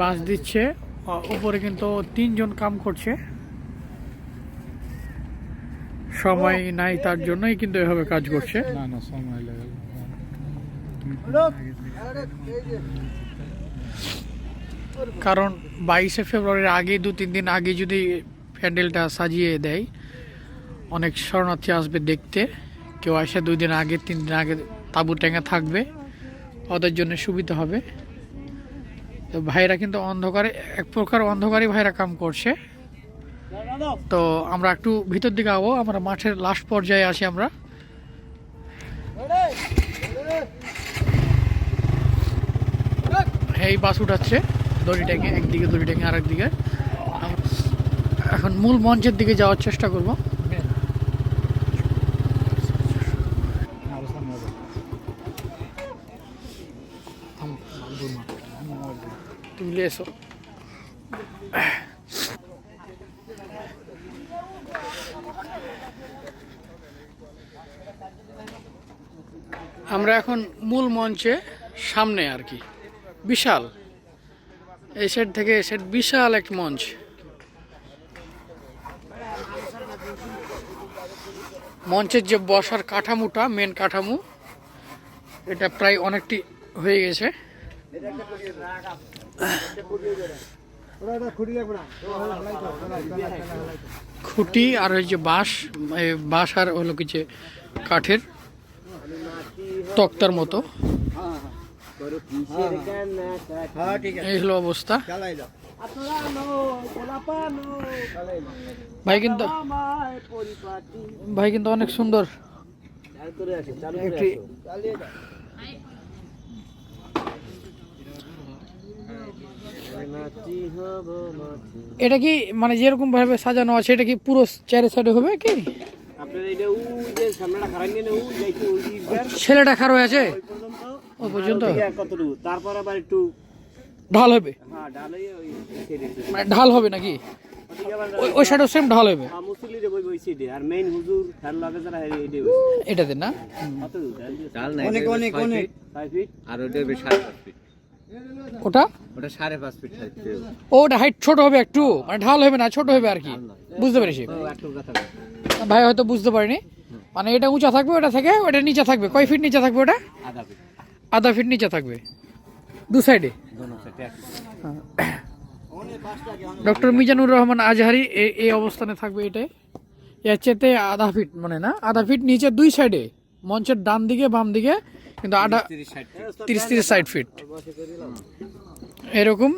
বাঁশ দিচ্ছে। উপরে কিন্তু তিনজন কাম করছে। সময় নাই তার জন্যই কিন্তু এভাবে কাজ করছে। না না সময় লাগে। কারণ বাইশে ফেব্রুয়ারির আগে দু তিন দিন আগে যদি প্যান্ডেলটা সাজিয়ে দেয় অনেক শরণার্থী আসবে দেখতে। কেউ আসে দুই দিন আগে তিন দিন আগে তাঁবু ট্যাঙ্গা থাকবে, ওদের জন্য সুবিধা হবে। তো ভাইরা কিন্তু অন্ধকারে, এক প্রকার অন্ধকারই ভাইরা কাম করছে। তো আমরা একটু ভিতর দিকে আবো, আমরা মাঠের লাস্ট পর্যায়ে আছি আমরা। এই বাস উঠাচ্ছে। দড়ি ট্যাঙ্গে একদিকে দড়ি ট্যাঙ্গে আর একদিকে আম- এখন মূল মঞ্চের দিকে যাওয়ার চেষ্টা করব। তুলে এসো আমরা এখন মূল মঞ্চে সামনে আর কি বিশাল এই সেট থেকে এই সেট বিশাল এক মঞ্চ মঞ্চের যে বসার কাঠামোটা মেন কাঠামো এটা প্রায় অনেকটি হয়ে গেছে খুঁটি আর ওই যে বাঁশ বাঁশ আর হলো কি যে কাঠের তক্তার মতো। এই হলো অবস্থা। ভাই কিন্তু ভাই কিন্তু অনেক সুন্দর। একটি এটা কি মানে যেরকম ভাবে সাজানো আছে এটা কি পুরো চারি সাইডে হবে কি? খারাপ ছেলেটা খারো আছে? ও পর্যন্ত? তারপর আবার একটু ঢাল হবে? হ্যাঁ মানে ঢাল হবে নাকি? ওই সাইডও সেম ঢাল হবে? হ্যাঁ, মুসলিরে বই বই সাইডে আর মেইন হুজুর ফের লাগে যারা হেরে এইডে এটাতে না? অনেক অনেক অনেক। আর সাড়ে পাঁচ ফিট ওটা? ওটা সাড়ে পাঁচ ফিট ও ওটা হাইট ছোট হবে একটু? মানে ঢাল হবে না ছোট হবে আর কি? বুঝতে পেরেছি। ভাই হয়তো বুঝতে পারিনি। মানে এটা উঁচা থাকবে ওটা থেকে? ওটা নিচে থাকবে। কয় ফিট নিচে থাকবে ওটা? আধা ফিট। নিচে থাকবে। দু সাইডে ডক্টর মিজানুর রহমান আজহারি এই এই অবস্থানে থাকবে এটা এর চেতে আধা ফিট মানে না? আধা ফিট নিচে দুই সাইডে মঞ্চের ডান দিকে বাম দিকে কিন্তু আধা তিরিশ তিরিশ সাইড ফিট এরকম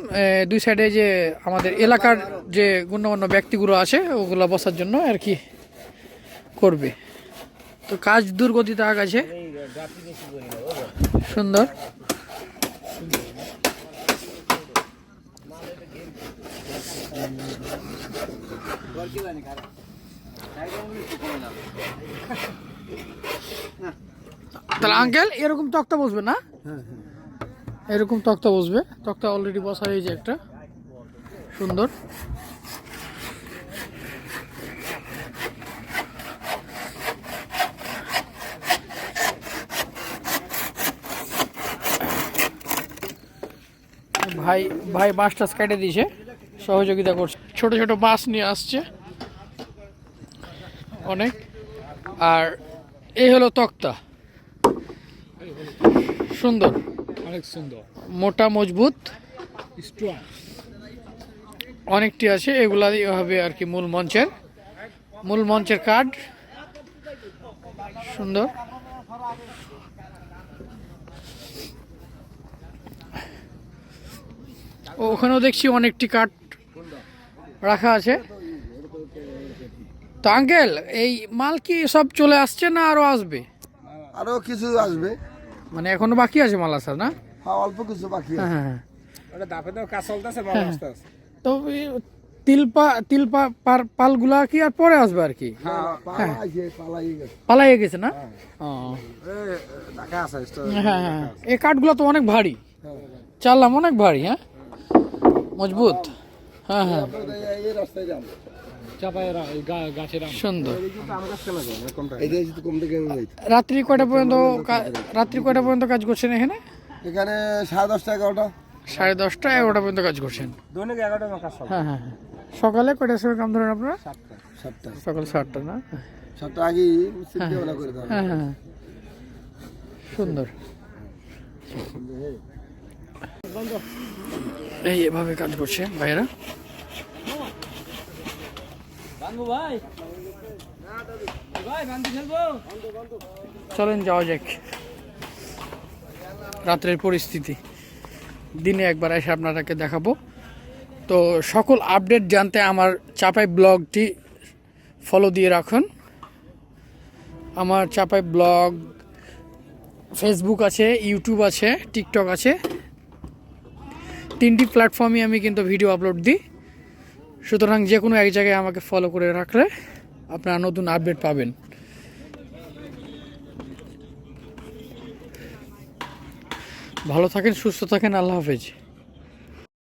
দুই সাইডে যে আমাদের এলাকার যে গণ্যমান্য ব্যক্তিগুলো আছে ওগুলো বসার জন্য আর কি করবে। তো কাজ দুর্গতিতে আগাছে সুন্দর। তাহলে আঙ্কেল এরকম তক্তা বসবে না? এরকম তক্তা বসবে। তক্তা অলরেডি বসা হয়েছে একটা। সুন্দর। ভাই ভাই বাস টাস কেটে দিয়েছে। সহযোগিতা করছে। ছোট ছোট বাস নিয়ে আসছে। অনেক। আর এই হলো তক্তা। সুন্দর। অনেক সুন্দর। মোটা মজবুত। স্ট্রং। অনেকটি আছে এগুলা হবে আর কি মূল মঞ্চের। মূল মঞ্চের কার্ড। সুন্দর। ও ওখানেও দেখছি অনেকটি কাঠ রাখা আছে। তো আঙ্কেল এই মাল কি সব চলে আসছে না আরও আসবে? আরও কিছু আসবে। মানে এখনও বাকি আছে মাল আসার না? হ্যাঁ অল্প কিছু বাকি আছে। হ্যাঁ হ্যাঁ। হ্যাঁ। ওটা দাপে তো কাজ চলতেছে ভালো আসতেছে। তো তিলপা তিলপা পার পালগুলা কি আর পরে আসবে আর কি? হ্যাঁ, পালাই গেছে। পালাইয়ে গেছে না? হ্যাঁ। হ্যাঁ এই কাঠগুলো তো অনেক ভারী। চাললাম অনেক ভারী হ্যাঁ? মজবুত। হ্যাঁ। হ্যাঁ সুন্দর। রাত্রি কয়টা পর্যন্ত কা- রাত্রি কয়টা পর্যন্ত কাজ করছেন এখানে? এখানে সাড়ে দশটা এগারোটা। সাড়ে দশটা এগারোটা পর্যন্ত কাজ করছেন। এগারোটা হ্যাঁ হ্যাঁ হ্যাঁ। সকালে কয়টার সময় কাম ধরেন আপনারা? সাতটা সকাল সাতটা না? সাতটা আগেই করে দেওয়া হ্যাঁ হ্যাঁ। সুন্দর। এই এভাবে কাজ করছে ভাইয়েরা? চলেন, যাওয়া যাক। রাত্রের পরিস্থিতি। দিনে একবার এসে আপনাদেরকে দেখাবো। তো সকল আপডেট জানতে আমার চাপাই ব্লগটি ফলো দিয়ে রাখুন। আমার চাপাই ব্লগ ফেসবুক আছে ইউটিউব আছে টিকটক আছে। তিনটি প্ল্যাটফর্মে আমি কিন্তু ভিডিও আপলোড দিই। সুতরাং যে কোনো এক জায়গায় আমাকে ফলো করে রাখলে আপনারা নতুন আপডেট পাবেন। ভালো থাকেন, সুস্থ থাকেন, আল্লাহ হাফেজ।